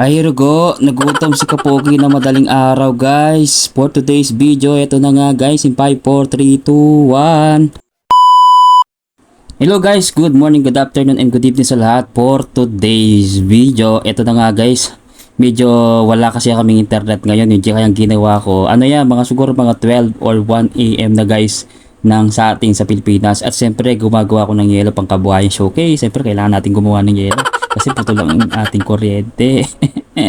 Ay go, nagutom si Kapogi na madaling araw guys. For today's video, ito na nga guys in 5, 4, 3, 2, 1. Hello guys, good morning, good afternoon, and good evening sa lahat for today's video. Ito na nga guys, medyo wala kasi kaming internet ngayon, yung kaya ginawa ko. Ano yan, mga siguro mga 12 or 1 AM na guys ng sa ating sa Pilipinas. At siyempre, gumagawa ko ng yelo pang kabuhayan showcase. Siyempre, kailangan natin gumawa ng yelo kasi puto lang ang ating kuryente.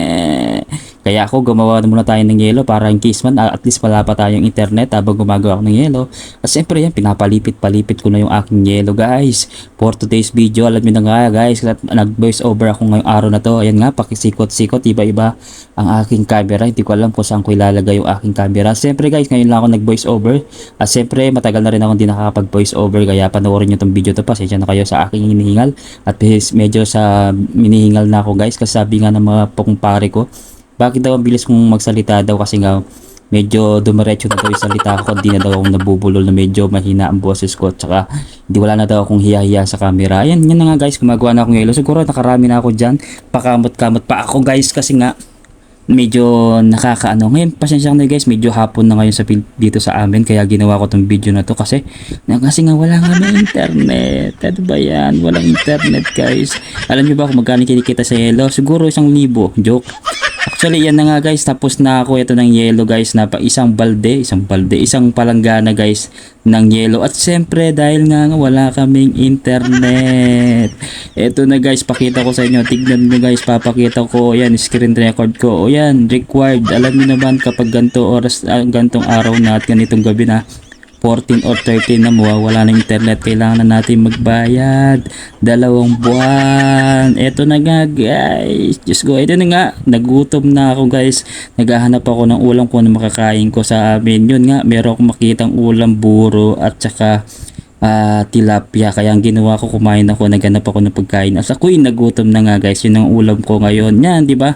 Kaya ako gumawa na muna tayo ng yelo para in case man at least wala pa tayong internet habang gumagawa ng yelo. At siyempre yan, pinapalipit-palipit ko na yung aking yelo guys. For today's video, alam niyo na nga guys, nag-voice over ako ngayong araw na to. Ayan nga, pakisikot-sikot, iba-iba ang aking camera. Hindi ko alam kung saan ko ilalagay yung aking camera. Siyempre guys, ngayon lang ako nag-voice over. At siyempre, matagal na rin ako hindi nakakapag-voice over. Kaya panoorin nyo itong video to. Pasensya na kayo sa aking hinihingal. At medyo sa minihingal na ako guys. Kasi sabi nga ng mga pare ko, bakit daw ang bilis kong magsalita daw? Kasi nga medyo dumiretso na daw yung salita ko. Hindi na daw ako nabubulol na medyo mahina ang boses ko. Tsaka hindi wala na daw akong hiya-hiya sa camera. Ayan yan na nga guys. Gumagawa na akong yelo. Siguro nakarami na ako dyan. Pakamot-kamot pa ako guys. Kasi nga medyo nakakaano. Ngayon pasensya na guys. Medyo hapon na ngayon sa dito sa amin. Kaya ginawa ko tong video na to kasi kasi nga wala nga may internet. Ano ba yan? Walang internet guys. Alam niyo ba kung magkano kinikita sa yelo? Siguro isang libo. Joke Actually, yan na nga guys. Tapos na ako ito ng yellow guys. Na isang balde, isang balde, isang palanggana guys ng yellow. At siyempre, dahil nga nga wala kaming internet. Ito na guys, pakita ko sa inyo. Tignan nyo guys, papakita ko. Yan, screen record ko. O yan, required. Alam niyo naman kapag ganito oras, uh, gantong araw na at ganitong gabi na, 14 or 13 na mawawala ng internet kailangan na natin magbayad. Dalawang buwan. Eto na nga guys. Just go eto na nga. Nagutom na ako guys. Naghahanap ako ng ulam kung ano makakain ko sa amin. Yun nga meron akong makitang ulam buro at saka uh, tilapia. Kaya ang ginawa ko kumain ako. Naghanap ako ng pagkain. As ako'y nagutom na nga guys. Yun ang ulam ko ngayon. Yan di ba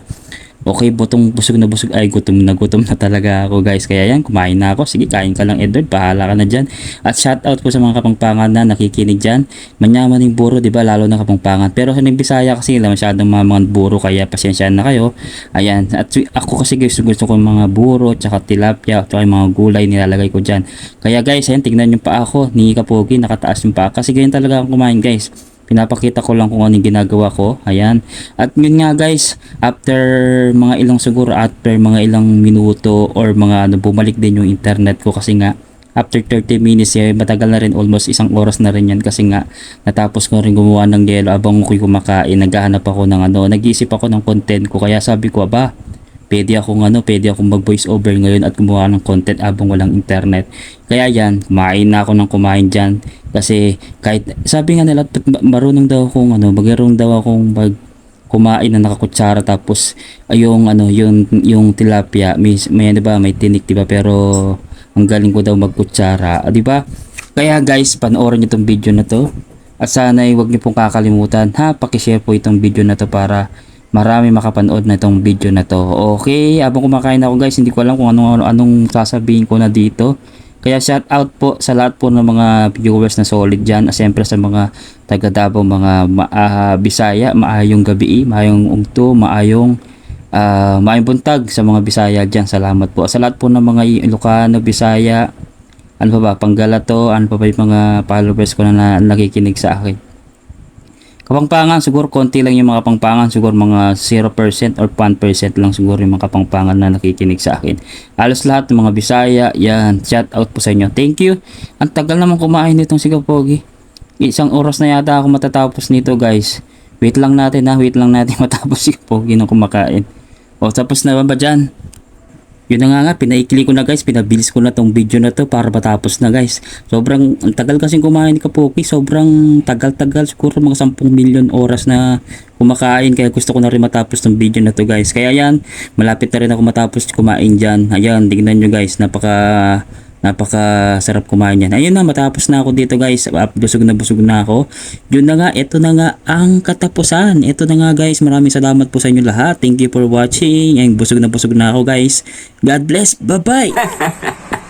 Okay, butong busog na busog. Ay, gutom na gutom na talaga ako guys. Kaya yan, kumain na ako. Sige, kain ka lang Edward. Bahala ka na dyan. At shout out po sa mga kapangpangan na nakikinig dyan. Manyaman yung buro, di ba? Lalo na kapangpangan. Pero sa Bisaya kasi nila masyadong mga mga buro. Kaya pasensya na kayo. Ayan. At ako kasi guys, gusto ko mga buro, tsaka tilapia, tsaka yung mga gulay nilalagay ko dyan. Kaya guys, ayan, tignan yung pa ako. Ni Kapogi, nakataas yung pa. Kasi ganyan talaga ako kumain guys pinapakita ko lang kung ano yung ginagawa ko. Ayan. At yun nga guys after mga ilang siguro after mga ilang minuto or mga ano bumalik din yung internet ko kasi nga after 30 minutes eh, matagal na rin almost isang oras na rin yan kasi nga natapos ko rin gumawa ng yelo abang ako'y kumakain. Naghahanap ako ng ano nag-iisip ako ng content ko. Kaya sabi ko aba pwede akong ano, pwede akong mag voice over ngayon at gumawa ng content abang walang internet. Kaya yan, kumain na ako ng kumain dyan. Kasi kahit, sabi nga nila, marunong daw akong ano, magkaroon daw akong mag kumain na nakakutsara tapos ayong ano yung yung tilapia may may ano ba may tinik 'di ba pero ang galing ko daw magkutsara ah, 'di ba kaya guys panoorin niyo tong video na to at sana ay wag niyo pong kakalimutan ha paki-share po itong video na to para marami makapanood na itong video na to. Okay, habang kumakain ako guys, hindi ko alam kung anong, anong sasabihin ko na dito. Kaya shout out po sa lahat po ng mga viewers na solid dyan. Siyempre sa mga taga Davao, mga uh, Bisaya, maayong gabi, maayong ungto, maayong uh, maayong buntag sa mga Bisaya dyan. Salamat po. Sa lahat po ng mga Ilocano, Bisaya, ano pa ba, Panggalato, ano pa ba yung mga followers ko na, na nakikinig sa akin. Kapangpangan siguro konti lang yung mga kapangpangan siguro mga 0% or 1% lang siguro yung mga kapangpangan na nakikinig sa akin. Alos lahat ng mga Bisaya, yan, shout out po sa inyo. Thank you. Ang tagal naman kumain nitong sigaw pogi. Isang oras na yata ako matatapos nito guys. Wait lang natin ha, wait lang natin matapos sigaw pogi ng kumakain. O tapos na ba ba dyan? Yun na nga nga, pinaikli ko na guys, pinabilis ko na tong video na to para matapos na guys. Sobrang, ang tagal kasing kumain ka Poki, sobrang tagal-tagal, siguro mga 10 million oras na kumakain, kaya gusto ko na rin matapos tong video na to guys. Kaya yan, malapit na rin ako matapos kumain dyan. Ayan, tignan nyo guys, napaka napaka sarap kumain yan. Ayun na, matapos na ako dito guys. Busog na busog na ako. Yun na nga, ito na nga ang katapusan. Ito na nga guys, maraming salamat po sa inyo lahat. Thank you for watching. And busog na busog na ako guys. God bless. Bye-bye.